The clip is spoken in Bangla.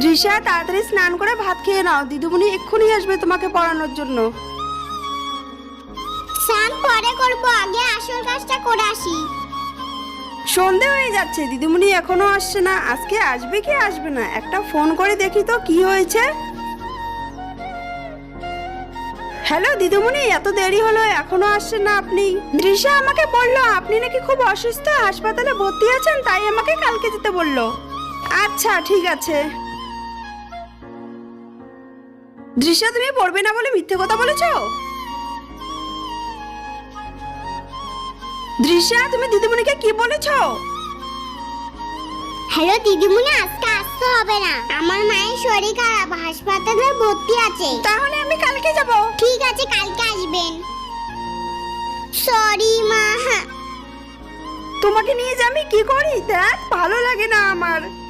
দৃশ্যা তাড়াতাড়ি স্নান করে ভাত খেয়ে নাও। দিদিমণি এক্ষুনি আসবে তোমাকে পড়ানোর জন্য। স্নান পরে করব আগে আসল কাজটা করে আসি। সন্ধে হয়ে যাচ্ছে দিদিমণি এখনও আসছে না। আজকে আসবে কি আসবে না? একটা ফোন করে দেখি তো কি হয়েছে। হ্যালো দিদিমণি এত দেরি হলো এখনও আসছেন না আপনি? দৃশ্যা আমাকে বলল আপনি নাকি খুব অসুস্থ হাসপাতালে ভর্তি আছেন তাই আমাকে কালকে যেতে বলল। আচ্ছা ঠিক আছে। দৃশ্যা তুমি পড়বে না বলে মিথ্যে কথা বলেছ? দৃশ্যা তুমি দিদিমণিকে কি বলেছ? হ্যালো দিদিমণি আজকে আসতে হবে না। আমার মায়ের শরীর খারাপ হাসপাতালে ভর্তি আছে। তাহলে আমি কালকে যাব। ঠিক আছে কালকে আসবেন। সরি মা। তোমাকে নিয়ে যে আমি কি করি দেখ ভালো লাগে না আমার।